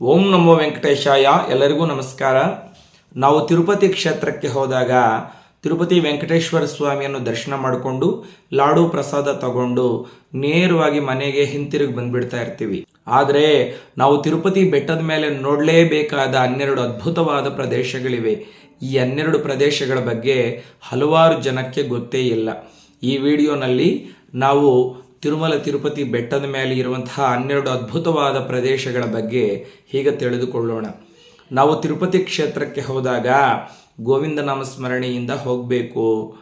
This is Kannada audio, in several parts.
ಓಂ ನಮೋ ವೆಂಕಟೇಶಾಯ, ಎಲ್ಲರಿಗೂ ನಮಸ್ಕಾರ. ನಾವು ತಿರುಪತಿ ಕ್ಷೇತ್ರಕ್ಕೆ ಹೋದಾಗ ತಿರುಪತಿ ವೆಂಕಟೇಶ್ವರ ಸ್ವಾಮಿಯನ್ನು ದರ್ಶನ ಮಾಡಿಕೊಂಡು ಲಾಡು ಪ್ರಸಾದ ತಗೊಂಡು ನೇರವಾಗಿ ಮನೆಗೆ ಹಿಂತಿರುಗಿ ಬಂದ್ಬಿಡ್ತಾ ಇರ್ತೀವಿ. ಆದರೆ ನಾವು ತಿರುಪತಿ ಬೆಟ್ಟದ ಮೇಲೆ ನೋಡಲೇಬೇಕಾದ ಹನ್ನೆರಡು ಅದ್ಭುತವಾದ ಪ್ರದೇಶಗಳಿವೆ. ಈ ಹನ್ನೆರಡು ಪ್ರದೇಶಗಳ ಬಗ್ಗೆ ಹಲವಾರು ಜನಕ್ಕೆ ಗೊತ್ತೇ ಇಲ್ಲ. ಈ ವಿಡಿಯೋನಲ್ಲಿ ನಾವು ತಿರುಮಲ, ತಿರುಪತಿ ಬೆಟ್ಟದ ಮೇಲೆ ಇರುವಂತಹ ಹನ್ನೆರಡು ಅದ್ಭುತವಾದ ಪ್ರದೇಶಗಳ ಬಗ್ಗೆ ಹೀಗೆ ತಿಳಿದುಕೊಳ್ಳೋಣ. ನಾವು ತಿರುಪತಿ ಕ್ಷೇತ್ರಕ್ಕೆ ಹೋದಾಗ ಗೋವಿಂದ ನಾಮಸ್ಮರಣೆಯಿಂದ ಹೋಗಬೇಕು.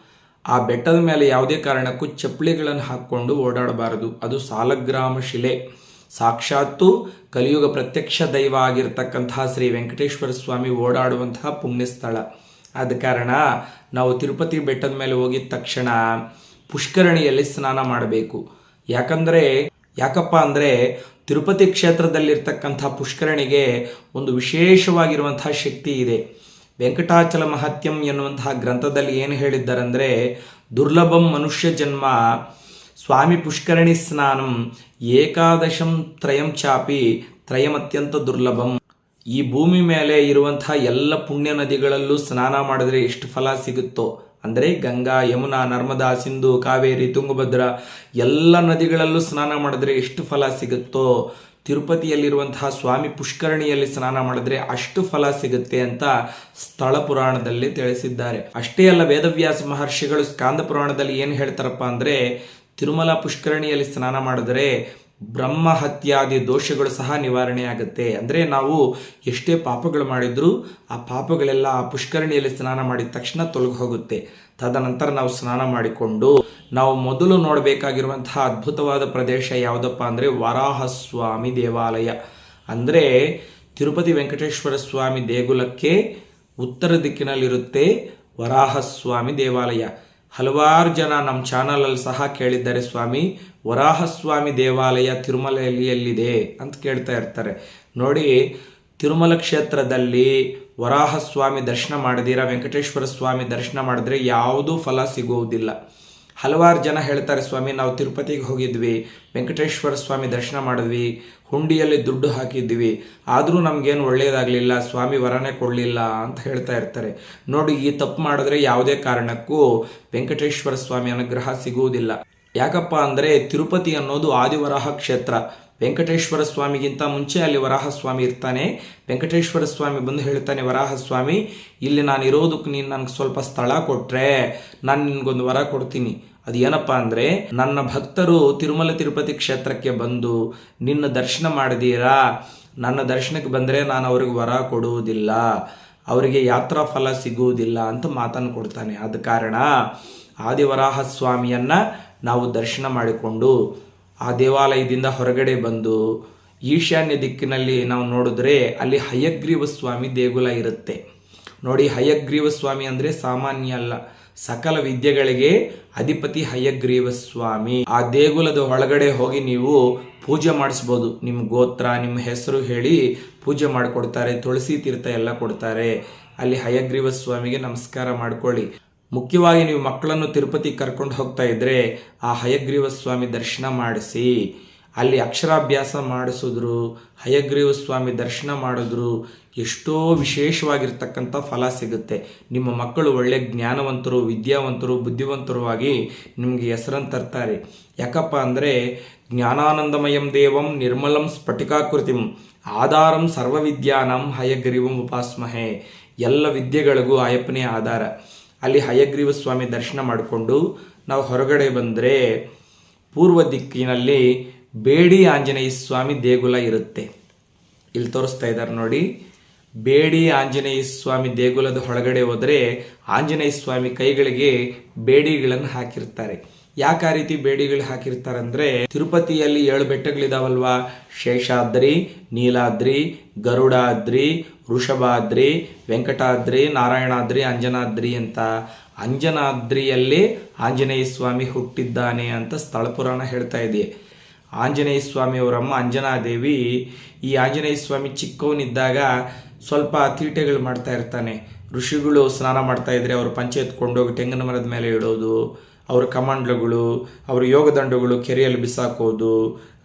ಆ ಬೆಟ್ಟದ ಮೇಲೆ ಯಾವುದೇ ಕಾರಣಕ್ಕೂ ಚಪ್ಪಲಿಗಳನ್ನು ಹಾಕ್ಕೊಂಡು ಓಡಾಡಬಾರದು. ಅದು ಸಾಲಗ್ರಾಮ ಶಿಲೆ. ಸಾಕ್ಷಾತ್ತು ಕಲಿಯುಗ ಪ್ರತ್ಯಕ್ಷ ದೈವ ಆಗಿರತಕ್ಕಂತಹ ಶ್ರೀ ವೆಂಕಟೇಶ್ವರ ಸ್ವಾಮಿ ಓಡಾಡುವಂತಹ ಪುಣ್ಯಸ್ಥಳ. ಆದ ಕಾರಣ ನಾವು ತಿರುಪತಿ ಬೆಟ್ಟದ ಮೇಲೆ ಹೋಗಿದ ತಕ್ಷಣ ಪುಷ್ಕರಣಿಯಲ್ಲಿ ಸ್ನಾನ ಮಾಡಬೇಕು. ಯಾಕಂದರೆ, ಯಾಕಪ್ಪ ಅಂದರೆ ತಿರುಪತಿ ಕ್ಷೇತ್ರದಲ್ಲಿರ್ತಕ್ಕಂಥ ಪುಷ್ಕರಣಿಗೆ ಒಂದು ವಿಶೇಷವಾಗಿರುವಂತಹ ಶಕ್ತಿ ಇದೆ. ವೆಂಕಟಾಚಲ ಮಹತ್ಯಂ ಎನ್ನುವಂತಹ ಗ್ರಂಥದಲ್ಲಿ ಏನು ಹೇಳಿದ್ದಾರೆಂದರೆ, ದುರ್ಲಭಂ ಮನುಷ್ಯ ಜನ್ಮ, ಸ್ವಾಮಿ ಪುಷ್ಕರಣಿ ಸ್ನಾನಂ, ಏಕಾದಶಂ ತ್ರಯಂ ಚಾಪಿ, ತ್ರಯಮತ್ಯಂತ ದುರ್ಲಭಂ. ಈ ಭೂಮಿ ಮೇಲೆ ಇರುವಂತಹ ಎಲ್ಲ ಪುಣ್ಯ ನದಿಗಳಲ್ಲೂ ಸ್ನಾನ ಮಾಡಿದ್ರೆ ಎಷ್ಟು ಫಲ ಸಿಗುತ್ತೋ ಅಂದರೆ ಗಂಗಾ, ಯಮುನಾ, ನರ್ಮದಾ, ಸಿಂಧು, ಕಾವೇರಿ, ತುಂಗಭದ್ರ ಎಲ್ಲ ನದಿಗಳಲ್ಲೂ ಸ್ನಾನ ಮಾಡಿದ್ರೆ ಎಷ್ಟು ಫಲ ಸಿಗುತ್ತೋ, ತಿರುಪತಿಯಲ್ಲಿರುವಂತಹ ಸ್ವಾಮಿ ಪುಷ್ಕರಣಿಯಲ್ಲಿ ಸ್ನಾನ ಮಾಡಿದ್ರೆ ಅಷ್ಟು ಫಲ ಸಿಗುತ್ತೆ ಅಂತ ಸ್ಥಳ ಪುರಾಣದಲ್ಲಿ ತಿಳಿಸಿದ್ದಾರೆ. ಅಷ್ಟೇ ಅಲ್ಲ, ವೇದವ್ಯಾಸ ಮಹರ್ಷಿಗಳು ಸ್ಕಾಂದ ಪುರಾಣದಲ್ಲಿ ಏನು ಹೇಳ್ತಾರಪ್ಪ ಅಂದರೆ, ತಿರುಮಲ ಪುಷ್ಕರಣಿಯಲ್ಲಿ ಸ್ನಾನ ಮಾಡಿದ್ರೆ ಬ್ರಹ್ಮ ಹತ್ಯಾದಿ ದೋಷಗಳು ಸಹ ನಿವಾರಣೆ ಆಗುತ್ತೆ. ಅಂದರೆ ನಾವು ಎಷ್ಟೇ ಪಾಪಗಳು ಮಾಡಿದ್ರೂ ಆ ಪಾಪಗಳೆಲ್ಲ ಆ ಪುಷ್ಕರಣಿಯಲ್ಲಿ ಸ್ನಾನ ಮಾಡಿದ ತಕ್ಷಣ ತೊಲಗಿ ಹೋಗುತ್ತೆ. ತದನಂತರ ನಾವು ಸ್ನಾನ ಮಾಡಿಕೊಂಡು ನಾವು ಮೊದಲು ನೋಡಬೇಕಾಗಿರುವಂತಹ ಅದ್ಭುತವಾದ ಪ್ರದೇಶ ಯಾವುದಪ್ಪ ಅಂದರೆ ವರಾಹಸ್ವಾಮಿ ದೇವಾಲಯ. ಅಂದರೆ ತಿರುಪತಿ ವೆಂಕಟೇಶ್ವರ ಸ್ವಾಮಿ ದೇಗುಲಕ್ಕೆ ಉತ್ತರ ದಿಕ್ಕಿನಲ್ಲಿರುತ್ತೆ ವರಾಹಸ್ವಾಮಿ ದೇವಾಲಯ. ಹಲವಾರು ಜನ ನಮ್ಮ ಚಾನಲಲ್ಲಿ ಸಹ ಕೇಳಿದ್ದಾರೆ, ಸ್ವಾಮಿ. ವರಾಹಸ್ವಾಮಿ ದೇವಾಲಯ ತಿರುಮಲೆಯಲ್ಲಿ ಎಲ್ಲಿದೆ ಅಂತ ಕೇಳ್ತಾ ಇರ್ತಾರೆ. ನೋಡಿ, ತಿರುಮಲ ಕ್ಷೇತ್ರದಲ್ಲಿ ವರಾಹಸ್ವಾಮಿ ದರ್ಶನ ಮಾಡಿದಿರ ವೆಂಕಟೇಶ್ವರ ಸ್ವಾಮಿ ದರ್ಶನ ಮಾಡಿದ್ರೆ ಯಾವುದೂ ಫಲ ಸಿಗುವುದಿಲ್ಲ. ಹಲವಾರು ಜನ ಹೇಳ್ತಾರೆ, ಸ್ವಾಮಿ, ನಾವು ತಿರುಪತಿಗೆ ಹೋಗಿದ್ವಿ, ವೆಂಕಟೇಶ್ವರ ಸ್ವಾಮಿ ದರ್ಶನ ಮಾಡಿದ್ವಿ, ಹುಂಡಿಯಲ್ಲಿ ದುಡ್ಡು ಹಾಕಿದ್ವಿ, ಆದರೂ ನಮಗೇನು ಒಳ್ಳೆಯದಾಗಲಿಲ್ಲ ಸ್ವಾಮಿ ವರನೇ ಕೊಡಲಿಲ್ಲ ಅಂತ ಹೇಳ್ತಾ ಇರ್ತಾರೆ. ನೋಡಿ, ಈ ತಪ್ಪು ಮಾಡಿದ್ರೆ ಯಾವುದೇ ಕಾರಣಕ್ಕೂ ವೆಂಕಟೇಶ್ವರ ಸ್ವಾಮಿ ಅನುಗ್ರಹ ಸಿಗುವುದಿಲ್ಲ. ಯಾಕಪ್ಪ ಅಂದರೆ ತಿರುಪತಿ ಅನ್ನೋದು ಆದಿವರಾಹ ಕ್ಷೇತ್ರ. ವೆಂಕಟೇಶ್ವರ ಸ್ವಾಮಿಗಿಂತ ಮುಂಚೆ ಅಲ್ಲಿ ವರಾಹ ಸ್ವಾಮಿ ಇರ್ತಾನೆ. ವೆಂಕಟೇಶ್ವರ ಸ್ವಾಮಿ ಬಂದು ಹೇಳ್ತಾನೆ ವರಾಹ ಸ್ವಾಮಿ ಇಲ್ಲಿ ನಾನು ಇರೋದಕ್ಕೆ ನೀನು ನನಗೆ ಸ್ವಲ್ಪ ಸ್ಥಳ ಕೊಟ್ಟರೆ ನಾನು ನಿನಗೊಂದು ವರ ಕೊಡ್ತೀನಿ. ಅದು ಏನಪ್ಪ ಅಂದರೆ, ನನ್ನ ಭಕ್ತರು ತಿರುಮಲ ತಿರುಪತಿ ಕ್ಷೇತ್ರಕ್ಕೆ ಬಂದು ನಿನ್ನ ದರ್ಶನ ಮಾಡಿದೀರಾ? ನನ್ನ ದರ್ಶನಕ್ಕೆ ಬಂದರೆ ನಾನು ಅವ್ರಿಗೆ ವರ ಕೊಡುವುದಿಲ್ಲ, ಅವರಿಗೆ ಯಾತ್ರಾ ಫಲ ಸಿಗುವುದಿಲ್ಲ ಅಂತ ಮಾತನ್ನು ಕೊಡ್ತಾನೆ. ಆದ ಕಾರಣ ಆದಿವರಾಹ ಸ್ವಾಮಿಯನ್ನು ನಾವು ದರ್ಶನ ಮಾಡಿಕೊಂಡು ಆ ದೇವಾಲಯದಿಂದ ಹೊರಗಡೆ ಬಂದು ಈಶಾನ್ಯ ದಿಕ್ಕಿನಲ್ಲಿ ನಾವು ನೋಡಿದ್ರೆ ಅಲ್ಲಿ ಹಯಗ್ರೀವ ಸ್ವಾಮಿ ದೇಗುಲ ಇರುತ್ತೆ. ನೋಡಿ, ಹಯಗ್ರೀವ ಸ್ವಾಮಿ ಅಂದರೆ ಸಾಮಾನ್ಯ ಅಲ್ಲ. ಸಕಲ ವಿದ್ಯೆಗಳಿಗೆ ಅಧಿಪತಿ ಹಯಗ್ರೀವ ಸ್ವಾಮಿ. ಆ ದೇಗುಲದ ಒಳಗಡೆ ಹೋಗಿ ನೀವು ಪೂಜೆ ಮಾಡಿಸ್ಬೋದು. ನಿಮ್ಮ ಗೋತ್ರ, ನಿಮ್ಮ ಹೆಸರು ಹೇಳಿ ಪೂಜೆ ಮಾಡಿಕೊಡ್ತಾರೆ, ತುಳಸಿ ತೀರ್ಥ ಎಲ್ಲ ಕೊಡ್ತಾರೆ. ಅಲ್ಲಿ ಹಯಗ್ರೀವ ಸ್ವಾಮಿಗೆ ನಮಸ್ಕಾರ ಮಾಡ್ಕೊಳ್ಳಿ. ಮುಖ್ಯವಾಗಿ ನೀವು ಮಕ್ಕಳನ್ನು ತಿರುಪತಿ ಕರ್ಕೊಂಡು ಹೋಗ್ತಾ ಇದ್ರೆ ಆ ಹಯಗ್ರೀವ ಸ್ವಾಮಿ ದರ್ಶನ ಮಾಡಿಸಿ, ಅಲ್ಲಿ ಅಕ್ಷರಾಭ್ಯಾಸ ಮಾಡಿಸಿದ್ರು ಹಯಗ್ರೀವ ಸ್ವಾಮಿ ದರ್ಶನ ಮಾಡಿದ್ರು, ಎಷ್ಟೋ ವಿಶೇಷವಾಗಿರ್ತಕ್ಕಂಥ ಫಲ ಸಿಗುತ್ತೆ. ನಿಮ್ಮ ಮಕ್ಕಳು ಒಳ್ಳೆ ಜ್ಞಾನವಂತರು, ವಿದ್ಯಾವಂತರು ಬುದ್ಧಿವಂತರು ಆಗಿ ನಿಮಗೆ ಹೆಸರನ್ನು ತರ್ತಾರೆ. ಯಾಕಪ್ಪ ಅಂದರೆ, ಜ್ಞಾನಾನಂದಮಯಂ ದೇವಂ ನಿರ್ಮಲಂ ಸ್ಫಟಿಕಾಕೃತಿಂ ಆಧಾರಂ ಸರ್ವವಿದ್ಯಾನಂ ಹಯಗ್ರೀವಂ ಉಪಾಸ್ಮಹೆ. ಎಲ್ಲ ವಿದ್ಯೆಗಳಿಗೂ ಅಯ್ಯಪ್ಪನೇ ಆಧಾರ. ಅಲ್ಲಿ ಹಯಗ್ರೀವ ಸ್ವಾಮಿ ದರ್ಶನ ಮಾಡಿಕೊಂಡು ನಾವು ಹೊರಗಡೆ ಬಂದರೆ ಪೂರ್ವ ದಿಕ್ಕಿನಲ್ಲಿ ಬೇಡಿ ಆಂಜನೇಯ ಸ್ವಾಮಿ ದೇಗುಲ ಇರುತ್ತೆ. ಇಲ್ಲಿ ತೋರಿಸ್ತಾ ಇದ್ದಾರೆ ನೋಡಿ. ಬೇಡಿ ಆಂಜನೇಯ ಸ್ವಾಮಿ ದೇಗುಲದ ಒಳಗಡೆ ಹೋದರೆ ಆಂಜನೇಯ ಸ್ವಾಮಿ ಕೈಗಳಿಗೆ ಬೇಡಿಗಳನ್ನು ಹಾಕಿರ್ತಾರೆ. ಯಾಕೆ ಆ ರೀತಿ ಬೇಡಿಗಳು ಹಾಕಿರ್ತಾರಂದ್ರೆ ತಿರುಪತಿಯಲ್ಲಿ ಏಳು ಬೆಟ್ಟಗಳಿದಾವಲ್ವಾ? ಶೇಷಾದ್ರಿ, ನೀಲಾದ್ರಿ, ಗರುಡಾದ್ರಿ, ವೃಷಭಾದ್ರಿ, ವೆಂಕಟಾದ್ರಿ, ನಾರಾಯಣಾದ್ರಿ, ಅಂಜನಾದ್ರಿ ಅಂತ. ಅಂಜನಾದ್ರಿಯಲ್ಲಿ ಆಂಜನೇಯ ಸ್ವಾಮಿ ಹುಟ್ಟಿದ್ದಾನೆ ಅಂತ ಸ್ಥಳ ಪುರಾಣ ಹೇಳ್ತಾ ಇದೆ. ಆಂಜನೇಯ ಸ್ವಾಮಿಯವರಮ್ಮ ಅಂಜನಾದೇವಿ ಈ ಆಂಜನೇಯ ಸ್ವಾಮಿ ಚಿಕ್ಕವನಿದ್ದಾಗ ಸ್ವಲ್ಪ ತೀಟೆಗಳು ಮಾಡ್ತಾ ಇರ್ತಾನೆ. ಋಷಿಗಳು ಸ್ನಾನ ಮಾಡ್ತಾ ಇದ್ರೆ ಅವರು ಪಂಚೆ ಎತ್ಕೊಂಡೋಗಿ ತೆಂಗಿನ ಮರದ ಮೇಲೆ ಇಡೋದು. ಅವ್ರ ಕಮಾಂಡ್ಲಗಳು, ಅವ್ರ ಯೋಗದಂಡಗಳು ಕೆರೆಯಲ್ಲಿ ಬಿಸಾಕೋದು,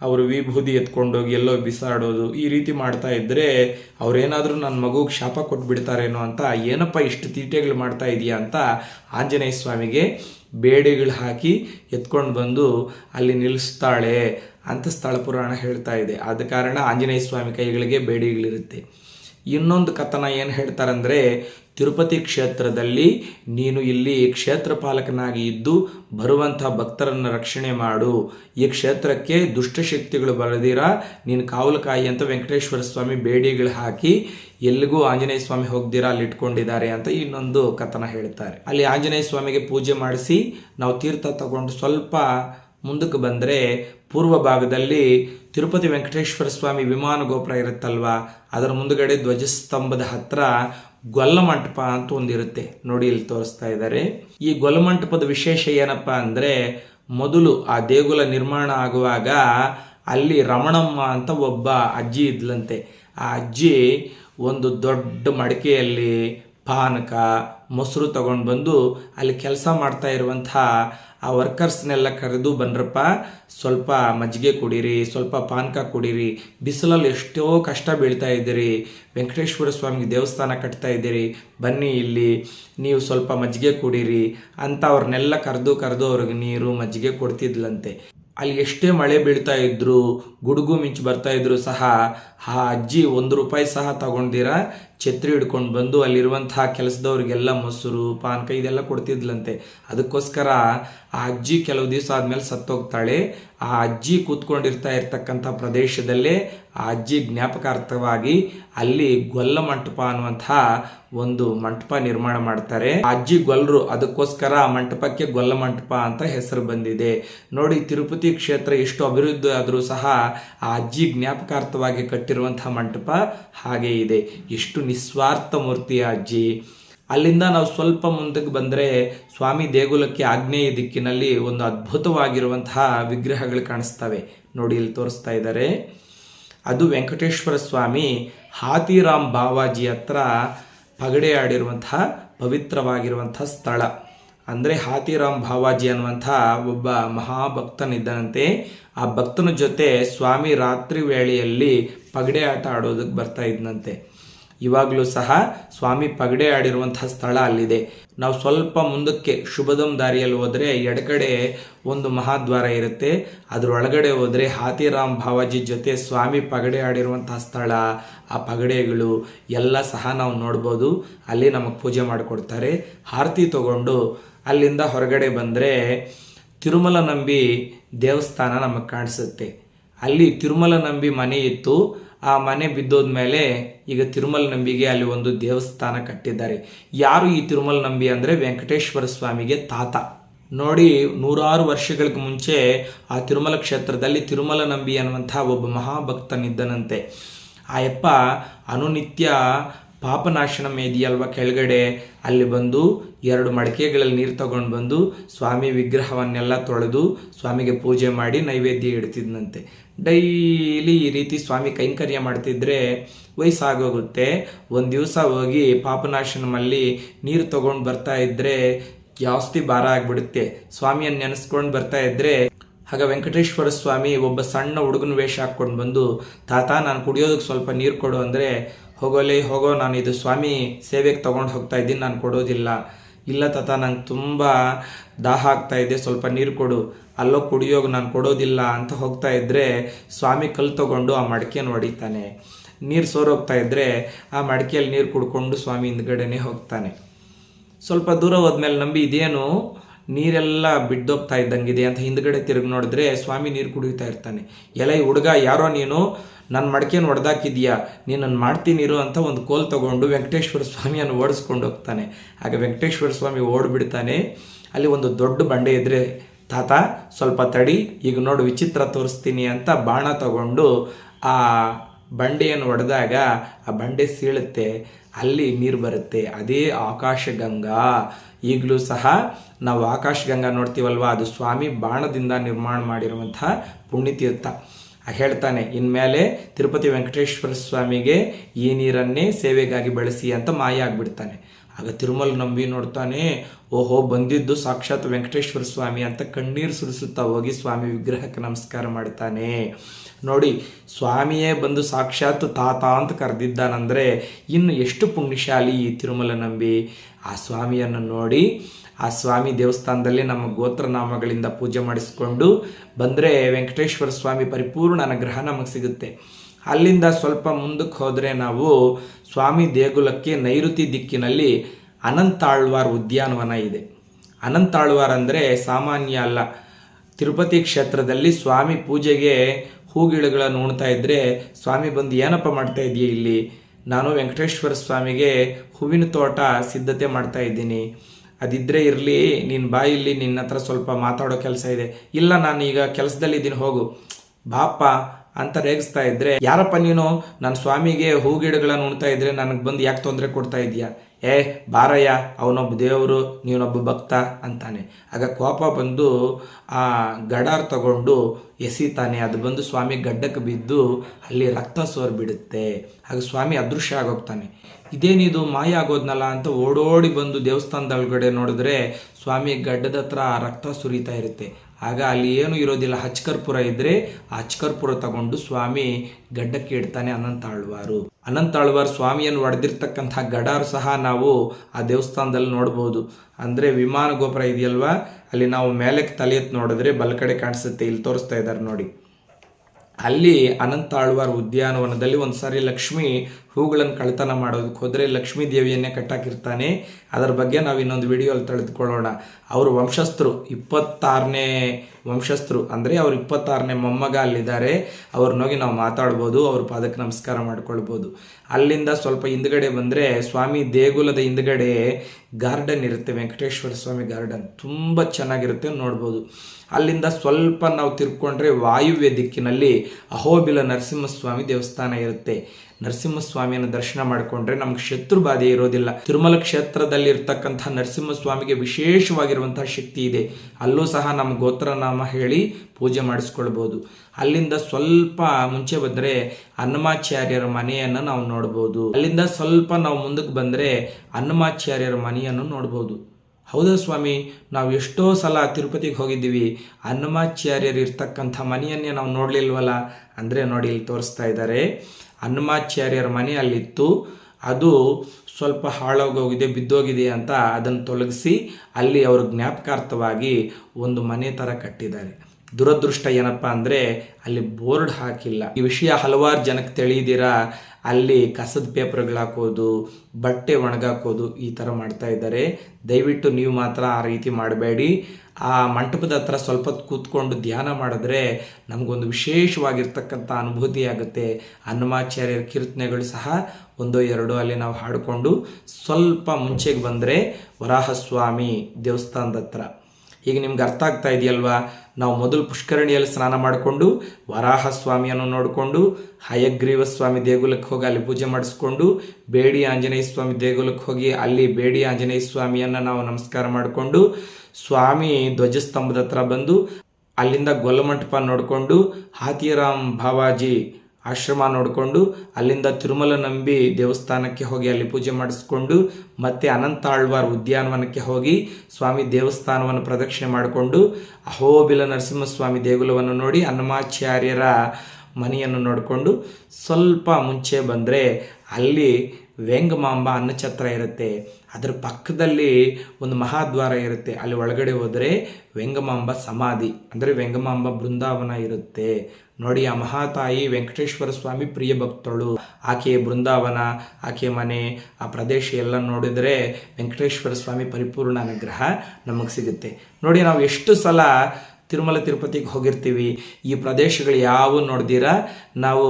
ಅವರು ವಿಭೂತಿ ಎತ್ಕೊಂಡೋಗಿ ಎಲ್ಲೋ ಬಿಸಾಡೋದು, ಈ ರೀತಿ ಮಾಡ್ತಾ ಇದ್ದರೆ ಅವರೇನಾದರೂ ನನ್ನ ಮಗುಗೆ ಶಾಪ ಕೊಟ್ಬಿಡ್ತಾರೇನೋ ಅಂತ ಏನಪ್ಪ ಇಷ್ಟು ತೀಟೆಗಳು ಮಾಡ್ತಾ ಇದೆಯಾ ಅಂತ ಆಂಜನೇಯ ಸ್ವಾಮಿಗೆ ಬೇಡೆಗಳು ಹಾಕಿ ಎತ್ಕೊಂಡು ಬಂದು ಅಲ್ಲಿ ನಿಲ್ಲಿಸ್ತಾಳೆ ಅಂತ ಸ್ಥಳ ಪುರಾಣ ಹೇಳ್ತಾ ಇದೆ. ಆದ ಕಾರಣ ಆಂಜನೇಯ ಸ್ವಾಮಿ ಕೈಗಳಿಗೆ ಬೇಡಿಗಳಿರುತ್ತೆ. ಇನ್ನೊಂದು ಕಥನ ಏನು ಹೇಳ್ತಾರಂದರೆ, ತಿರುಪತಿ ಕ್ಷೇತ್ರದಲ್ಲಿ ನೀನು ಇಲ್ಲಿ ಕ್ಷೇತ್ರ ಪಾಲಕನಾಗಿ ಇದ್ದು ಬರುವಂಥ ಭಕ್ತರನ್ನು ರಕ್ಷಣೆ ಮಾಡು. ಈ ಕ್ಷೇತ್ರಕ್ಕೆ ದುಷ್ಟಶಕ್ತಿಗಳು ಬರದಿರ, ನೀನು ಕಾವಲುಕಾಯಿ ಅಂತ ವೆಂಕಟೇಶ್ವರ ಸ್ವಾಮಿ ಬೇಡಿಗಳು ಹಾಕಿ ಎಲ್ಲಿಗೂ ಆಂಜನೇಯ ಸ್ವಾಮಿ ಹೋಗ್ದಿರ, ಅಲ್ಲಿ ಇಟ್ಕೊಂಡಿದ್ದಾರೆ ಅಂತ ಇನ್ನೊಂದು ಕಥನ ಹೇಳ್ತಾರೆ. ಅಲ್ಲಿ ಆಂಜನೇಯ ಸ್ವಾಮಿಗೆ ಪೂಜೆ ಮಾಡಿಸಿ ನಾವು ತೀರ್ಥ ತಗೊಂಡು ಸ್ವಲ್ಪ ಮುಂದಕ್ಕೆ ಬಂದರೆ ಪೂರ್ವ ಭಾಗದಲ್ಲಿ ತಿರುಪತಿ ವೆಂಕಟೇಶ್ವರ ಸ್ವಾಮಿ ವಿಮಾನ ಗೋಪುರ ಇರುತ್ತಲ್ವಾ? ಅದರ ಮುಂದುಗಡೆ ಧ್ವಜಸ್ತಂಭದ ಹತ್ರ ಗೊಲ್ಲಮಂಟಪ ಅಂತ ಒಂದಿರುತ್ತೆ ನೋಡಿ, ಇಲ್ಲಿ ತೋರಿಸ್ತಾ ಇದ್ದಾರೆ. ಈ ಗೊಲ್ಲಮಂಟಪದ ವಿಶೇಷ ಏನಪ್ಪ ಅಂದರೆ ಮೊದಲು ಆ ದೇಗುಲ ನಿರ್ಮಾಣ ಆಗುವಾಗ ಅಲ್ಲಿ ರಮಣಮ್ಮ ಅಂತ ಒಬ್ಬ ಅಜ್ಜಿ ಇದ್ಲಂತೆ. ಆ ಅಜ್ಜಿ ಒಂದು ದೊಡ್ಡ ಮಡಿಕೆಯಲ್ಲಿ ಪಾನಕ, ಮೊಸರು ತಗೊಂಡು ಬಂದು ಅಲ್ಲಿ ಕೆಲಸ ಮಾಡ್ತಾ ಇರುವಂಥ ಆ ವರ್ಕರ್ಸ್ನೆಲ್ಲ ಕರೆದು ಬನ್ರಪ್ಪ ಸ್ವಲ್ಪ ಮಜ್ಜಿಗೆ ಕುಡೀರಿ, ಸ್ವಲ್ಪ ಪಾನಕ ಕುಡೀರಿ, ಬಿಸಿಲಲ್ಲಿ ಎಷ್ಟೋ ಕಷ್ಟ ಬೀಳ್ತಾ ಇದ್ದೀರಿ. ವೆಂಕಟೇಶ್ವರ ಸ್ವಾಮಿಗೆ ದೇವಸ್ಥಾನ ಕಟ್ತಾ ಇದ್ದೀರಿ. ಬನ್ನಿ ಇಲ್ಲಿ, ನೀವು ಸ್ವಲ್ಪ ಮಜ್ಜಿಗೆ ಕುಡೀರಿ ಅಂತ ಅವ್ರನ್ನೆಲ್ಲ ಕರೆದು ಕರೆದು ಅವ್ರಿಗೆ ನೀರು, ಮಜ್ಜಿಗೆ ಕೊಡ್ತಿದ್ಲಂತೆ. ಅಲ್ಲಿ ಎಷ್ಟೇ ಮಳೆ ಬೀಳ್ತಾ ಇದ್ರು, ಗುಡುಗು ಮಿಂಚು ಬರ್ತಾ ಇದ್ರು ಸಹ, ಆ ಅಜ್ಜಿ ಒಂದು ರೂಪಾಯಿ ಸಹ ತಗೊಂಡಿರ? ಛತ್ರಿ ಹಿಡ್ಕೊಂಡು ಬಂದು ಅಲ್ಲಿರುವಂತಹ ಕೆಲಸದವ್ರಿಗೆಲ್ಲ ಮೊಸರು, ಪಾನಕ ಇದೆಲ್ಲ ಕೊಡ್ತಿದ್ಲಂತೆ. ಅದಕ್ಕೋಸ್ಕರ ಆ ಅಜ್ಜಿ ಕೆಲವು ದಿವಸ ಆದ್ಮೇಲೆ ಸತ್ತೋಗ್ತಾಳೆ. ಆ ಅಜ್ಜಿ ಕೂತ್ಕೊಂಡಿರ್ತಾ ಇರ್ತಕ್ಕಂಥ ಪ್ರದೇಶದಲ್ಲೇ ಆ ಅಜ್ಜಿ ಜ್ಞಾಪಕಾರ್ಥವಾಗಿ ಅಲ್ಲಿ ಗೊಲ್ಲ ಮಂಟಪ ಅನ್ನುವಂತಹ ಒಂದು ಮಂಟಪ ನಿರ್ಮಾಣ ಮಾಡ್ತಾರೆ. ಅಜ್ಜಿ ಗೊಲ್ಲರು ಅದಕ್ಕೋಸ್ಕರ ಆ ಮಂಟಪಕ್ಕೆ ಗೊಲ್ಲ ಮಂಟಪ ಅಂತ ಹೆಸರು ಬಂದಿದೆ. ನೋಡಿ, ತಿರುಪತಿ ಕ್ಷೇತ್ರ ಎಷ್ಟು ಅಭಿವೃದ್ಧಿ ಆದರೂ ಸಹ ಆ ಅಜ್ಜಿ ಜ್ಞಾಪಕಾರ್ಥವಾಗಿ ಕಟ್ಟಿರುವಂತಹ ಮಂಟಪ ಹಾಗೆ ಇದೆ. ಎಷ್ಟು ನಿಸ್ವಾರ್ಥ ಮೂರ್ತಿ ಅಜ್ಜಿ. ಅಲ್ಲಿಂದ ನಾವು ಸ್ವಲ್ಪ ಮುಂದಕ್ಕೆ ಬಂದರೆ ಸ್ವಾಮಿ ದೇಗುಲಕ್ಕೆ ಆಗ್ನೇಯ ದಿಕ್ಕಿನಲ್ಲಿ ಒಂದು ಅದ್ಭುತವಾಗಿರುವಂತಹ ವಿಗ್ರಹಗಳು ಕಾಣಿಸ್ತವೆ. ನೋಡಿ, ಇಲ್ಲಿ ತೋರಿಸ್ತಾ ಇದ್ದಾರೆ. ಅದು ವೆಂಕಟೇಶ್ವರ ಸ್ವಾಮಿ ಹಾತಿರಾಮ್ ಬಾವಾಜಿ ಹತ್ರ ಪಗಡೆ ಆಡಿರುವಂತಹ ಪವಿತ್ರವಾಗಿರುವಂಥ ಸ್ಥಳ. ಅಂದರೆ ಹಾತಿರಾಮ್ ಬಾವಾಜಿ ಅನ್ನುವಂಥ ಒಬ್ಬ ಮಹಾಭಕ್ತನಿದ್ದನಂತೆ. ಆ ಭಕ್ತನ ಜೊತೆ ಸ್ವಾಮಿ ರಾತ್ರಿ ವೇಳೆಯಲ್ಲಿ ಪಗಡೆ ಆಟ ಆಡೋದಕ್ಕೆ ಬರ್ತಾ ಇದ್ನಂತೆ. ಇವಾಗಲೂ ಸಹ ಸ್ವಾಮಿ ಪಗಡೆ ಆಡಿರುವಂತಹ ಸ್ಥಳ ಅಲ್ಲಿದೆ. ನಾವು ಸ್ವಲ್ಪ ಮುಂದಕ್ಕೆ ಶುಭದಂ ದಾರಿಯಲ್ಲಿ ಹೋದರೆ ಎಡಗಡೆ ಒಂದು ಮಹಾದ್ವಾರ ಇರುತ್ತೆ. ಅದರೊಳಗಡೆ ಹೋದರೆ ಹಾತಿರಾಮ್ ಭಾವಾಜಿ ಜೊತೆ ಸ್ವಾಮಿ ಪಗಡೆ ಆಡಿರುವಂತಹ ಸ್ಥಳ. ಆ ಪಗಡೆಗಳು ಎಲ್ಲ ಸಹ ನಾವು ನೋಡ್ಬೋದು. ಅಲ್ಲಿ ನಮಗೆ ಪೂಜೆ ಮಾಡಿಕೊಡ್ತಾರೆ. ಆರತಿ ತಗೊಂಡು ಅಲ್ಲಿಂದ ಹೊರಗಡೆ ಬಂದರೆ ತಿರುಮಲ ನಂಬಿ ದೇವಸ್ಥಾನ ನಮಗೆ ಕಾಣಿಸುತ್ತೆ. ಅಲ್ಲಿ ತಿರುಮಲ ನಂಬಿ ಮನೆ ಇತ್ತು. ಆ ಮನೆ ಬಿದ್ದೋದ ಮೇಲೆ ಈಗ ತಿರುಮಲ ನಂಬಿಗೆ ಅಲ್ಲಿ ಒಂದು ದೇವಸ್ಥಾನ ಕಟ್ಟಿದ್ದಾರೆ. ಯಾರು ಈ ತಿರುಮಲ ನಂಬಿ ಅಂದರೆ ವೆಂಕಟೇಶ್ವರ ಸ್ವಾಮಿಗೆ ತಾತ. ನೋಡಿ ನೂರಾರು ವರ್ಷಗಳಿಗೆ ಮುಂಚೆ ಆ ತಿರುಮಲ ಕ್ಷೇತ್ರದಲ್ಲಿ ತಿರುಮಲ ನಂಬಿ ಅನ್ನುವಂಥ ಒಬ್ಬ ಮಹಾಭಕ್ತನಿದ್ದನಂತೆ. ಆ ಯಪ್ಪ ಅನುನಿತ್ಯ ಪಾಪನಾಶನ ಇದೆಯಲ್ವ ಕೆಳಗಡೆ, ಅಲ್ಲಿ ಬಂದು ಎರಡು ಮಡಿಕೆಗಳಲ್ಲಿ ನೀರು ತಗೊಂಡು ಬಂದು ಸ್ವಾಮಿ ವಿಗ್ರಹವನ್ನೆಲ್ಲ ತೊಳೆದು ಸ್ವಾಮಿಗೆ ಪೂಜೆ ಮಾಡಿ ನೈವೇದ್ಯ ಇಡ್ತಿದ್ನಂತೆ. ಡೈಲಿ ಈ ರೀತಿ ಸ್ವಾಮಿ ಕೈಂಕರ್ಯ ಮಾಡ್ತಿದ್ರೆ ವಯಸ್ಸಾಗೋಗುತ್ತೆ. ಒಂದು ದಿವಸ ಹೋಗಿ ಪಾಪನಾಶನಮಲ್ಲಿ ನೀರು ತಗೊಂಡು ಬರ್ತಾ ಇದ್ದರೆ ಜಾಸ್ತಿ ಭಾರ ಆಗಿಬಿಡುತ್ತೆ. ಸ್ವಾಮಿಯನ್ನು ನೆನೆಸ್ಕೊಂಡು ಬರ್ತಾ ಇದ್ರೆ ಆಗ ವೆಂಕಟೇಶ್ವರ ಸ್ವಾಮಿ ಒಬ್ಬ ಸಣ್ಣ ಹುಡುಗನ ವೇಷ ಹಾಕ್ಕೊಂಡು ಬಂದು, ತಾತ, ನಾನು ಕುಡಿಯೋದಕ್ಕೆ ಸ್ವಲ್ಪ ನೀರು ಕೊಡು ಅಂದರೆ ಹೋಗೋಲಿ, ಹೋಗೋ, ನಾನು ಇದು ಸ್ವಾಮಿ ಸೇವೆಗೆ ತೊಗೊಂಡು ಹೋಗ್ತಾ ಇದ್ದೀನಿ, ನಾನು ಕೊಡೋದಿಲ್ಲ. ಇಲ್ಲ ತಾತ, ನಂಗೆ ತುಂಬ ದಾಹ ಆಗ್ತಾ ಇದೆ, ಸ್ವಲ್ಪ ನೀರು ಕೊಡು. ಅಲ್ಲೋ ಕುಡಿಯೋಗ ನಾನು ಕೊಡೋದಿಲ್ಲ ಅಂತ ಹೋಗ್ತಾ ಇದ್ದರೆ ಸ್ವಾಮಿ ಕಲ್ಲು ತೊಗೊಂಡು ಆ ಮಡಿಕೆಯನ್ನು ಹೊಡಿತಾನೆ. ನೀರು ಸೋರೋಗ್ತಾ ಇದ್ದರೆ ಆ ಮಡಿಕೆಯಲ್ಲಿ ನೀರು ಕುಡ್ಕೊಂಡು ಸ್ವಾಮಿ ಹಿಂದ್ಗಡೆನೇ ಹೋಗ್ತಾನೆ. ಸ್ವಲ್ಪ ದೂರ ಹೋದ್ಮೇಲೆ ನಂಬಿ ಇದೇನು? ನೀರೆಲ್ಲ ಬಿದ್ದೋಗ್ತಾ ಇದ್ದಂಗಿದೆ ಅಂತ ಹಿಂದ್ಗಡೆ ತಿರುಗಿ ನೋಡಿದ್ರೆ ಸ್ವಾಮಿ ನೀರು ಕುಡಿಯುತ್ತಾ ಇರ್ತಾನೆ. ಎಲೆ ಹುಡುಗ ಯಾರೋ ನೀನು? ನನ್ನ ಮಡಕೆನ ಹೊಡೆದಾಕಿದ್ಯಾ ನೀನು ನಾನು ಮಾಡ್ತೀನಿರು ಅಂತ ಒಂದು ಕೋಲ್ ತಗೊಂಡು ವೆಂಕಟೇಶ್ವರ ಸ್ವಾಮಿಯನ್ನು ಓಡಿಸ್ಕೊಂಡು ಹೋಗ್ತಾನೆ. ಆಗ ವೆಂಕಟೇಶ್ವರ ಸ್ವಾಮಿ ಓಡಿಬಿಡ್ತಾನೆ. ಅಲ್ಲಿ ಒಂದು ದೊಡ್ಡ ಬಂಡೆ ಇದ್ರೆ ತಾತ, ಸ್ವಲ್ಪ ತಡಿ, ಈಗ ನೋಡು ವಿಚಿತ್ರ ತೋರಿಸ್ತೀನಿ ಅಂತ ಬಾಣ ತಗೊಂಡು ಆ ಬಂಡೆಯನ್ನು ಒಡೆದಾಗ ಆ ಬಂಡೆ ಸೀಳುತ್ತೆ. ಅಲ್ಲಿ ನೀರು ಬರುತ್ತೆ. ಅದೇ ಆಕಾಶಗಂಗಾ. ಈಗಲೂ ಸಹ ನಾವು ಆಕಾಶಗಂಗಾ ನೋಡ್ತೀವಲ್ವ? ಅದು ಸ್ವಾಮಿ ಬಾಣದಿಂದ ನಿರ್ಮಾಣ ಮಾಡಿರುವಂತಹ ಪುಣ್ಯತೀರ್ಥ. ಹೇಳ್ತಾನೆ ಇನ್ಮೇಲೆ ತಿರುಪತಿ ವೆಂಕಟೇಶ್ವರ ಸ್ವಾಮಿಗೆ ಈ ನೀರನ್ನೇ ಸೇವೆಗಾಗಿ ಬಳಸಿ ಅಂತ ಮಾಯ ಆಗಿಬಿಡ್ತಾನೆ. ಆಗ ತಿರುಮಲ ನಂಬಿ ನೋಡ್ತಾನೆ, ಓಹೋ, ಬಂದಿದ್ದು ಸಾಕ್ಷಾತ್ ವೆಂಕಟೇಶ್ವರ ಸ್ವಾಮಿ ಅಂತ ಕಣ್ಣೀರು ಸುರಿಸುತ್ತಾ ಹೋಗಿ ಸ್ವಾಮಿ ವಿಗ್ರಹಕ್ಕೆ ನಮಸ್ಕಾರ ಮಾಡ್ತಾನೆ. ನೋಡಿ, ಸ್ವಾಮಿಯೇ ಬಂದು ಸಾಕ್ಷಾತ್ ತಾತ ಅಂತ ಕರೆದಿದ್ದಾನಂದರೆ ಇನ್ನು ಎಷ್ಟು ಪುಣ್ಯಶಾಲಿ ಈ ತಿರುಮಲ ನಂಬಿ? ಆ ಸ್ವಾಮಿಯನ್ನು ನೋಡಿ ಆ ಸ್ವಾಮಿ ದೇವಸ್ಥಾನದಲ್ಲಿ ನಮ್ಮ ಗೋತ್ರನಾಮಗಳಿಂದ ಪೂಜೆ ಮಾಡಿಸಿಕೊಂಡು ಬಂದರೆ ವೆಂಕಟೇಶ್ವರ ಸ್ವಾಮಿ ಪರಿಪೂರ್ಣ ಅನುಗ್ರಹ ನಮಗೆ ಸಿಗುತ್ತೆ. ಅಲ್ಲಿಂದ ಸ್ವಲ್ಪ ಮುಂದಕ್ಕೆ ಹೋದರೆ ನಾವು ಸ್ವಾಮಿ ದೇಗುಲಕ್ಕೆ ನೈಋತಿ ದಿಕ್ಕಿನಲ್ಲಿ ಅನಂತಾಳ್ವಾರ್ ಉದ್ಯಾನವನ ಇದೆ. ಅನಂತಾಳ್ವಾರ್ ಅಂದರೆ ಸಾಮಾನ್ಯ ಅಲ್ಲ. ತಿರುಪತಿ ಕ್ಷೇತ್ರದಲ್ಲಿ ಸ್ವಾಮಿ ಪೂಜೆಗೆ ಹೂಗಿಡಗಳನ್ನು ಉಣ್ತಾ ಇದ್ದರೆ ಸ್ವಾಮಿ ಬಂದು ಏನಪ್ಪ ಮಾಡ್ತಾ ಇದೆಯಾ ಇಲ್ಲಿ? ನಾನು ವೆಂಕಟೇಶ್ವರ ಸ್ವಾಮಿಗೆ ಹೂವಿನ ತೋಟ ಸಿದ್ಧತೆ ಮಾಡ್ತಾ ಇದ್ದೀನಿ. ಅದಿದ್ದರೆ ಇರಲಿ ನಿನ್ನ ಬಾಯಲ್ಲಿ ನಿನ್ನ ಹತ್ರ ಸ್ವಲ್ಪ ಮಾತಾಡೋ ಕೆಲಸ ಇದೆ. ಇಲ್ಲ, ನಾನು ಈಗ ಕೆಲಸದಲ್ಲಿ ಇದ್ದೀನಿ ಹೋಗು. ಬಾಪ ಅಂತ ರೇಗಿಸ್ತಾ ಇದ್ರೆ, ಯಾರಪ್ಪ ನೀನು? ನನ್ನ ಸ್ವಾಮಿಗೆ ಹೂಗಿಡಗಳನ್ನು ಉಣ್ತಾ ಇದ್ರೆ ನನಗೆ ಬಂದು ಯಾಕೆ ತೊಂದರೆ ಕೊಡ್ತಾ ಇದೀಯಾ? ಏ, ಬಾರಯ್ಯ, ಅವನೊಬ್ಬ ದೇವರು, ನೀನೊಬ್ಬ ಭಕ್ತ ಅಂತಾನೆ. ಆಗ ಕೋಪ ಬಂದು ಆ ಗಡಾರ್ ತಗೊಂಡು ಎಸಿತಾನೆ. ಅದು ಬಂದು ಸ್ವಾಮಿ ಗಡ್ಡಕ್ಕೆ ಬಿದ್ದು ಅಲ್ಲಿ ರಕ್ತ ಸೋರ್ ಬಿಡುತ್ತೆ. ಆಗ ಸ್ವಾಮಿ ಅದೃಶ್ಯ ಆಗೋಗ್ತಾನೆ. ಇದೇನಿದು ಮಾಯ ಆಗೋದ್ನಲ್ಲ ಅಂತ ಓಡೋಡಿ ಬಂದು ದೇವಸ್ಥಾನದ ಒಳಗಡೆ ನೋಡಿದ್ರೆ ಸ್ವಾಮಿ ಗಡ್ಡದ ಹತ್ರ ರಕ್ತ ಸುರಿತಾ ಇರುತ್ತೆ. ಆಗ ಅಲ್ಲಿ ಏನು ಇರೋದಿಲ್ಲ. ಹಚ್ಕರ್ಪುರ ಇದ್ರೆ ಆ ಹಚ್ಕರ್ಪುರ ತಗೊಂಡು ಸ್ವಾಮಿ ಗಡ್ಡಕ್ಕೆ ಇಡ್ತಾನೆ ಅನಂತಾಳ್ವಾರು. ಅನಂತಾಳ್ವಾರ್ ಸ್ವಾಮಿಯನ್ನು ಹೊಡೆದಿರ್ತಕ್ಕಂಥ ಗಡಾರು ಸಹ ನಾವು ಆ ದೇವಸ್ಥಾನದಲ್ಲಿ ನೋಡ್ಬೋದು. ಅಂದರೆ ವಿಮಾನ ಗೋಪುರ ಇದೆಯಲ್ವಾ? ಅಲ್ಲಿ ನಾವು ಮೇಲಕ್ಕೆ ತಲೆ ಎತ್ತು ನೋಡಿದ್ರೆ ಬಲಕಡೆ ಕಾಣಿಸುತ್ತೆ. ಇಲ್ಲಿ ತೋರಿಸ್ತಾ ಇದ್ದಾರೆ ನೋಡಿ. ಅಲ್ಲಿ ಅನಂತಾಳ್ವಾರ್ ಉದ್ಯಾನವನದಲ್ಲಿ ಒಂದು ಸಾರಿ ಲಕ್ಷ್ಮಿ ಹೂಗಳನ್ನು ಕಳ್ತನ ಮಾಡೋದಕ್ಕೆ ಹೋದರೆ ಲಕ್ಷ್ಮೀ ದೇವಿಯನ್ನೇ ಕಟ್ಟಾಕಿರ್ತಾನೆ. ಅದರ ಬಗ್ಗೆ ನಾವು ಇನ್ನೊಂದು ವಿಡಿಯೋಲಿ ತಿಳಿದುಕೊಳ್ಳೋಣ. ಅವರು ವಂಶಸ್ಥರು, ಇಪ್ಪತ್ತಾರನೇ ವಂಶಸ್ಥರು, ಅಂದರೆ ಅವ್ರು ಇಪ್ಪತ್ತಾರನೇ ಮೊಮ್ಮಗ ಅಲ್ಲಿದ್ದಾರೆ. ಅವ್ರನ್ನೋಗಿ ನಾವು ಮಾತಾಡ್ಬೋದು, ಅವ್ರ ಪಾದಕ್ಕೆ ನಮಸ್ಕಾರ ಮಾಡ್ಕೊಳ್ಬೋದು. ಅಲ್ಲಿಂದ ಸ್ವಲ್ಪ ಹಿಂದ್ಗಡೆ ಬಂದರೆ ಸ್ವಾಮಿ ದೇಗುಲದ ಹಿಂದ್ಗಡೆ ಗಾರ್ಡನ್ ಇರುತ್ತೆ, ವೆಂಕಟೇಶ್ವರ ಸ್ವಾಮಿ ಗಾರ್ಡನ್. ತುಂಬ ಚೆನ್ನಾಗಿರುತ್ತೆ ನೋಡ್ಬೋದು. ಅಲ್ಲಿಂದ ಸ್ವಲ್ಪ ನಾವು ತಿರ್ಕೊಂಡ್ರೆ ವಾಯುವ್ಯ ದಿಕ್ಕಿನಲ್ಲಿ ಅಹೋಬಿಲ ನರಸಿಂಹಸ್ವಾಮಿ ದೇವಸ್ಥಾನ ಇರುತ್ತೆ. ನರಸಿಂಹಸ್ವಾಮಿಯನ್ನು ದರ್ಶನ ಮಾಡಿಕೊಂಡ್ರೆ ನಮ್ಗೆ ಶತ್ರು ಬಾಧೆ ಇರೋದಿಲ್ಲ. ತಿರುಮಲ ಕ್ಷೇತ್ರದಲ್ಲಿ ಇರ್ತಕ್ಕಂಥ ನರಸಿಂಹಸ್ವಾಮಿಗೆ ವಿಶೇಷವಾಗಿರುವಂತಹ ಶಕ್ತಿ ಇದೆ. ಅಲ್ಲೂ ಸಹ ನಮ್ಮ ಗೋತ್ರನಾಮ ಹೇಳಿ ಪೂಜೆ ಮಾಡಿಸ್ಕೊಳ್ಬೋದು. ಅಲ್ಲಿಂದ ಸ್ವಲ್ಪ ಮುಂಚೆ ಬಂದರೆ ಅನ್ನಮಾಚಾರ್ಯರ ಮನೆಯನ್ನು ನಾವು ನೋಡ್ಬೋದು. ಅಲ್ಲಿಂದ ಸ್ವಲ್ಪ ನಾವು ಮುಂದಕ್ಕೆ ಬಂದರೆ ಅನ್ನಮಾಚಾರ್ಯರ ಮನೆಯನ್ನು ನೋಡ್ಬೋದು. ಹೌದಾ ಸ್ವಾಮಿ? ನಾವು ಎಷ್ಟೋ ಸಲ ತಿರುಪತಿಗೆ ಹೋಗಿದ್ದೀವಿ. ಹನುಮಾಚಾರ್ಯರು ಇರ್ತಕ್ಕಂಥ ಮನೆಯನ್ನೇ ನಾವು ನೋಡಲಿಲ್ವಲ್ಲ? ಅಂದರೆ ನೋಡಿ ಇಲ್ಲಿ ತೋರಿಸ್ತಾ ಇದ್ದಾರೆ. ಅನ್ನಮಾಚಾರ್ಯರ ಮನೆ ಅಲ್ಲಿತ್ತು ಅದು ಸ್ವಲ್ಪ ಹಾಳಾಗೋಗಿದೆ, ಬಿದ್ದೋಗಿದೆ ಅಂತ ಅದನ್ನು ತೊಲಗಿಸಿ ಅಲ್ಲಿ ಅವರು ಜ್ಞಾಪಕಾರ್ಥವಾಗಿ ಒಂದು ಮನೆ ಥರ ಕಟ್ಟಿದ್ದಾರೆ. ದುರದೃಷ್ಟ ಏನಪ್ಪ ಅಂದರೆ ಅಲ್ಲಿ ಬೋರ್ಡ್ ಹಾಕಿಲ್ಲ. ಈ ವಿಷಯ ಹಲವಾರು ಜನಕ್ಕೆ ತಿಳಿದಿರ, ಅಲ್ಲಿ ಕಸದ ಪೇಪರ್ಗಳು ಹಾಕೋದು, ಬಟ್ಟೆ ಒಣಗಾಕೋದು ಈ ಥರ ಮಾಡ್ತಾ ಇದ್ದಾರೆ. ದಯವಿಟ್ಟು ನೀವು ಮಾತ್ರ ಆ ರೀತಿ ಮಾಡಬೇಡಿ. ಆ ಮಂಟಪದ ಹತ್ರ ಸ್ವಲ್ಪ ಕೂತ್ಕೊಂಡು ಧ್ಯಾನ ಮಾಡಿದ್ರೆ ನಮಗೊಂದು ವಿಶೇಷವಾಗಿರ್ತಕ್ಕಂಥ ಅನುಭೂತಿ ಆಗುತ್ತೆ. ಹನುಮಾಚಾರ್ಯರ ಕೀರ್ತನೆಗಳು ಸಹ ಒಂದೋ ಎರಡೋ ಅಲ್ಲಿ ನಾವು ಹಾಡಿಕೊಂಡು ಸ್ವಲ್ಪ ಮುಂಚೆಗೆ ಬಂದರೆ ವರಾಹಸ್ವಾಮಿ ದೇವಸ್ಥಾನದ ಹತ್ರ. ಈಗ ನಿಮ್ಗೆ ಅರ್ಥ ಆಗ್ತಾ ಇದೆಯಲ್ವಾ? ನಾವು ಮೊದಲು ಪುಷ್ಕರಣಿಯಲ್ಲಿ ಸ್ನಾನ ಮಾಡಿಕೊಂಡು ವರಾಹ ಸ್ವಾಮಿಯನ್ನು ನೋಡಿಕೊಂಡು, ಹಯಗ್ರೀವ ಸ್ವಾಮಿ ದೇಗುಲಕ್ಕೆ ಹೋಗಿ ಅಲ್ಲಿ ಪೂಜೆ ಮಾಡಿಸ್ಕೊಂಡು, ಬೇಡಿ ಆಂಜನೇಯ ಸ್ವಾಮಿ ದೇಗುಲಕ್ಕೆ ಹೋಗಿ ಅಲ್ಲಿ ಬೇಡಿ ಆಂಜನೇಯ ಸ್ವಾಮಿಯನ್ನು ನಾವು ನಮಸ್ಕಾರ ಮಾಡಿಕೊಂಡು, ಸ್ವಾಮಿ ಧ್ವಜಸ್ತಂಭದ ಹತ್ರ ಬಂದು, ಅಲ್ಲಿಂದ ಗೊಲ್ಲಮಂಟಪ ನೋಡಿಕೊಂಡು, ಹಾತಿರಾಮ್ ಬಾವಾಜಿ ಆಶ್ರಮ ನೋಡಿಕೊಂಡು ಅಲ್ಲಿಂದ ತಿರುಮಲ ನಂಬಿ ದೇವಸ್ಥಾನಕ್ಕೆ ಹೋಗಿ ಅಲ್ಲಿ ಪೂಜೆ ಮಾಡಿಸ್ಕೊಂಡು ಮತ್ತೆ ಅನಂತಾಳ್ವಾರ್ ಉದ್ಯಾನವನಕ್ಕೆ ಹೋಗಿ ಸ್ವಾಮಿ ದೇವಸ್ಥಾನವನ್ನು ಪ್ರದಕ್ಷಿಣೆ ಮಾಡಿಕೊಂಡು ಅಹೋಬಿಲ ನರಸಿಂಹಸ್ವಾಮಿ ದೇಗುಲವನ್ನು ನೋಡಿ ಹನುಮಾಚಾರ್ಯರ ಮನೆಯನ್ನು ನೋಡಿಕೊಂಡು ಸ್ವಲ್ಪ ಮುಂಚೆ ಬಂದರೆ ಅಲ್ಲಿ ವ್ಯಂಗಮಾಂಬ ಅನ್ನಛತ್ರ ಇರುತ್ತೆ. ಅದರ ಪಕ್ಕದಲ್ಲಿ ಒಂದು ಮಹಾದ್ವಾರ ಇರುತ್ತೆ. ಅಲ್ಲಿ ಒಳಗಡೆ ಹೋದರೆ ವ್ಯಂಗಮಾಂಬ ಸಮಾಧಿ. ಅಂದರೆ ವ್ಯಂಗಮಾಂಬ ಬೃಂದಾವನ ಇರುತ್ತೆ. ನೋಡಿ, ಆ ಮಹಾತಾಯಿ ವೆಂಕಟೇಶ್ವರ ಸ್ವಾಮಿ ಪ್ರಿಯ ಭಕ್ತಳು. ಆಕೆಯ ಬೃಂದಾವನ, ಆಕೆಯ ಮನೆ, ಆ ಪ್ರದೇಶ ಎಲ್ಲ ನೋಡಿದರೆ ವೆಂಕಟೇಶ್ವರ ಸ್ವಾಮಿ ಪರಿಪೂರ್ಣ ಅನುಗ್ರಹ ನಮಗೆ ಸಿಗುತ್ತೆ. ನೋಡಿ, ನಾವು ಎಷ್ಟು ಸಲ ತಿರುಮಲ ತಿರುಪತಿಗೆ ಹೋಗಿರ್ತೀವಿ. ಈ ಪ್ರದೇಶಗಳು ಯಾವ ನೋಡ್ದಿರ? ನಾವು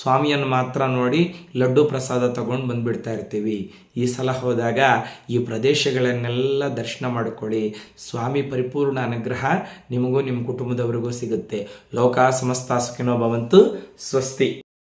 ಸ್ವಾಮಿಯನ್ನು ಮಾತ್ರ ನೋಡಿ ಲಡ್ಡು ಪ್ರಸಾದ ತಗೊಂಡು ಬಂದುಬಿಡ್ತಾ ಇರ್ತೀವಿ. ಈ ಸಲ ಹೋದಾಗ ಈ ಪ್ರದೇಶಗಳನ್ನೆಲ್ಲ ದರ್ಶನ ಮಾಡಿಕೊಳ್ಳಿ. ಸ್ವಾಮಿ ಪರಿಪೂರ್ಣ ಅನುಗ್ರಹ ನಿಮಗೂ ನಿಮ್ಮ ಕುಟುಂಬದವರಿಗೂ ಸಿಗುತ್ತೆ. ಲೋಕ ಸಮಸ್ತ ಸುಖಿನೋ ಭವಂತು, ಸ್ವಸ್ತಿ.